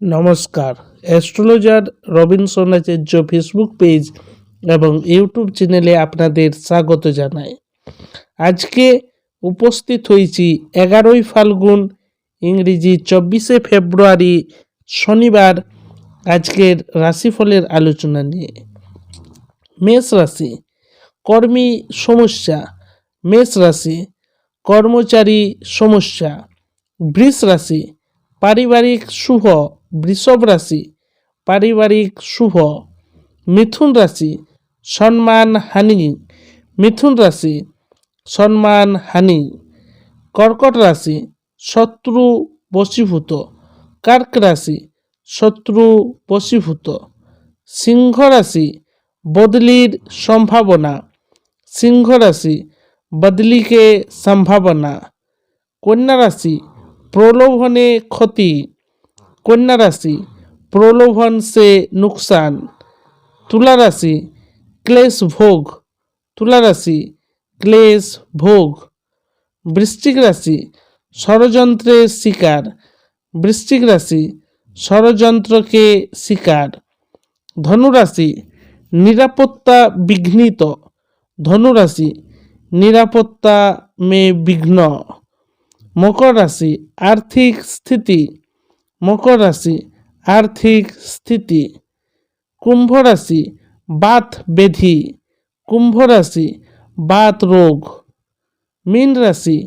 নমস্কার। Astrologer Robinson Acharya Facebook page এবং YouTube চ্যানেলে আপনাদের স্বাগত জানাই। আজকে উপস্থিত হয়েছি এগারোই ফাল্গুন, ইংরেজি চব্বিশে ফেব্রুয়ারি, শনিবার, আজকের রাশিফলের আলোচনা নিয়ে। মেষ রাশি, কর্মী সমস্যা, মেষ রাশি, কর্মচারী সমস্যা, বৃষ রাশি, পারিবারিক শুভ বৃষভ রাশি পারিবারিক শুভ, মিথুন রাশি সম্মান হানি, মিথুন রাশি সম্মান হানি, কর্কট রাশি, শত্রু বশীভূত, কার্ক রাশি, শত্রু বশীভূত, সিংহ রাশি, বদলির সম্ভাবনা, সিংহ রাশি, বদলিকে সম্ভাবনা, কন্যা রাশি, প্রলোভনে ক্ষতি। কন্যা রাশি প্রলোভন সে নুকসান। তুলা রাশি ক্লেশ ভোগ। তুলা রাশি ক্লেশ ভোগ। বৃশ্চিক রাশি ষড়যন্ত্রের শিকার। বৃশ্চিক রাশি, ষড়যন্ত্রকে শিকার। ধনুরাশি, নিরাপত্তা বিঘ্নিত। ধনুরাশি, নিরাপত্তা মে বিঘ্ন। মকর রাশি, আর্থিক স্থিতি। মকর রাশি আর্থিক স্থিতি কুম্ভ রাশি বাত বেধি কুম্ভ রাশি বাত রোগ মীন রাশি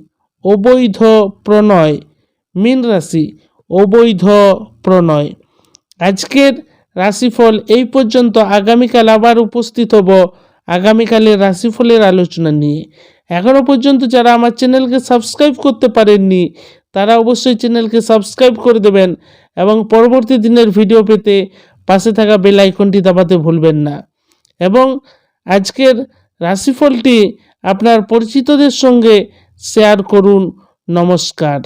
অবৈধ প্রণয় মীন রাশি অবৈধ প্রণয়। আজকের রাশিফল এই পর্যন্ত। আগামীকাল আবার উপস্থিত হব আগামীকালের রাশিফলের আলোচনা নিয়ে। এখনও পর্যন্ত যারা আমার চ্যানেলকে সাবস্ক্রাইব করতে পারেননি তারা অবশ্যই চ্যানেলকে সাবস্ক্রাইব করে দেবেন এবং পরবর্তী দিনের ভিডিও পেতে পাশে থাকা বেল আইকনটি দাবাতে ভুলবেন না। এবং আজকের রাশিফলটি আপনার পরিচিতদের সঙ্গে শেয়ার করুন। নমস্কার।